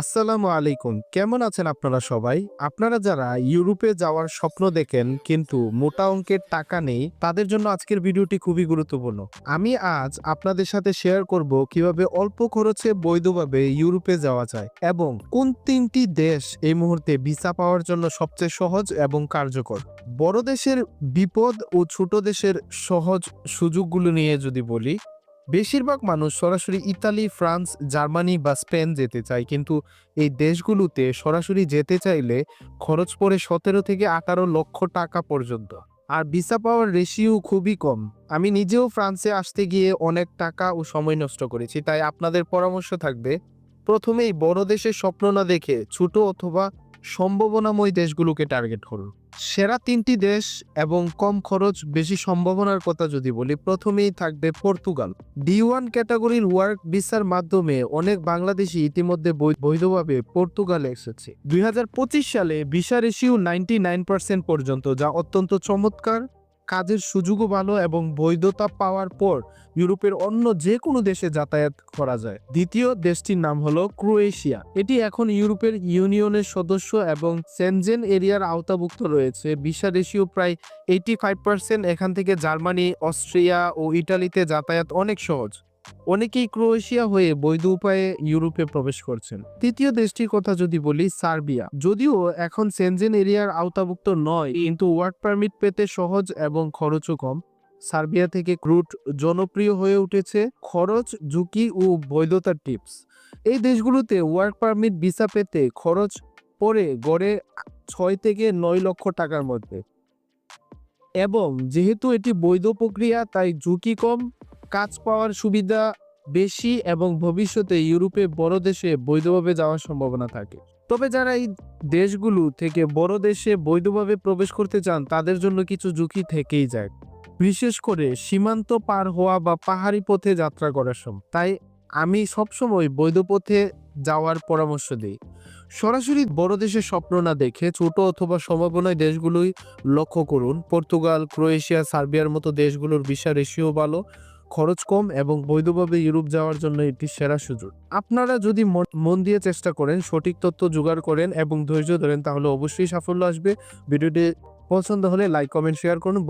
আসসালামু আলাইকুম। কেমন আছেন আপনারা সবাই? আপনারা যারা ইউরোপে যাওয়ার স্বপ্ন দেখেন কিন্তু মোটা অঙ্কের টাকা নেই, তাদের জন্য আজকের ভিডিওটি খুবই গুরুত্বপূর্ণ। আমি আজ আপনাদের সাথে শেয়ার করব কীভাবে অল্প খরচে বৈধভাবে ইউরোপে যাওয়া যায় এবং কোন তিনটি দেশ এই মুহূর্তে ভিসা পাওয়ার জন্য সবচেয়ে সহজ এবং কার্যকর। বড় দেশের বিপদ ও ছোট দেশের সহজ সুযোগগুলো নিয়ে যদি বলি বেশিরভাগ মানুষ সরাসরি ইতালি, ফ্রান্স, জার্মানি বা স্পেন যেতে চায়। কিন্তু এই দেশগুলোতে সরাসরি যেতে চাইলে খরচ পড়ে সতেরো থেকে আঠারো লক্ষ টাকা পর্যন্ত। আর ভিসা পাওয়ার রেশিও খুবই কম। আমি নিজেও ফ্রান্সে আসতে গিয়ে অনেক টাকা ও সময় নষ্ট করেছি, তাই আপনাদের পরামর্শ থাকবে, প্রথমেই বড় দেশের স্বপ্ন না দেখে ছোট অথবা সম্ভাবনাময় দেশগুলোকে টার্গেট করুন। সেরা তিনটি দেশ এবং কম খরচ, বেশি সম্ভাবনার কথা যদি বলি, প্রথমেই থাকবে পর্তুগাল। ডি ওয়ান ক্যাটাগরির ওয়ার্ক ভিসার মাধ্যমে অনেক বাংলাদেশি ইতিমধ্যে বৈধভাবে পর্তুগালে এসেছে। দুই হাজার পঁচিশ সালে ভিসা রেশিও নাইনটি পর্যন্ত, যা অত্যন্ত চমৎকার। কাজের সুযোগও ভালো এবং বৈধতা পাওয়ার পর ইউরোপের অন্য যে কোনো দেশে যাতায়াত করা যায়। দ্বিতীয় দেশটির নাম হলো ক্রোয়েশিয়া। এটি এখন ইউরোপের ইউনিয়নের সদস্য এবং সেনজেন এরিয়ার আওতাভুক্ত রয়েছে। ভিসা রেশিও প্রায় এইটি ফাইভ পার্সেন্ট এখান থেকে জার্মানি, অস্ট্রিয়া ও ইটালিতে যাতায়াত অনেক সহজ। অনেকেই ক্রোয়েশিয়া হয়ে বৈধ উপায়ে ইউরোপে প্রবেশ করছেন। তৃতীয় দেশটির কথা যদি বলি, সার্বিয়া। যদিও এখন সেনজেন এরিয়ার আওতাভুক্ত নয়, কিন্তু ওয়ার্ক পারমিট পেতে সহজ এবং খরচও কম। সার্বিয়া থেকে ক্রুট জনপ্রিয় হয়ে উঠেছে খরচ, ঝুঁকি ও বৈধতার টিপস। এই দেশগুলোতে ওয়ার্ক পারমিট, ভিসা পেতে খরচ পড়ে গড়ে ছয় থেকে নয় লক্ষ টাকার মধ্যে। এবং যেহেতু এটি বৈধ প্রক্রিয়া, তাই ঝুঁকি কম কাজ পাওয়ার সুবিধা বেশি এবং ভবিষ্যতে ইউরোপে বড় দেশে বৈধভাবে যাওয়ার সম্ভাবনা থাকে। তবে যারা এই দেশগুলো থেকে বড় দেশে বৈধভাবে প্রবেশ করতে চান, তাদের জন্য কিছু ঝুঁকি থেকেই যায়। বিশেষ করে সীমান্ত পার হওয়া বা পাহাড়ি পথে যাত্রা করার সময় তাই আমি সবসময় বৈধ পথে যাওয়ার পরামর্শ দিই। সরাসরি বড় দেশের স্বপ্ন না দেখে ছোট অথবা সম্ভাবনায় দেশগুলোই লক্ষ্য করুন। পর্তুগাল, ক্রোয়েশিয়া, সার্বিয়ার মতো দেশগুলোর ভিসা রেশিও ভালো। খরচ কম এবং বৈধভাবে ইউরোপ যাওয়ার জন্য এটি সেরা সুযোগ। আপনারা যদি মন- দিয়ে চেষ্টা করেন, সঠিক তথ্য জোগাড় করেন এবং ধৈর্য ধরেন, তাহলে অবশ্যই সাফল্য আসবে। ভিডিওটি পছন্দ হলে লাইক, কমেন্ট, শেয়ার করুন।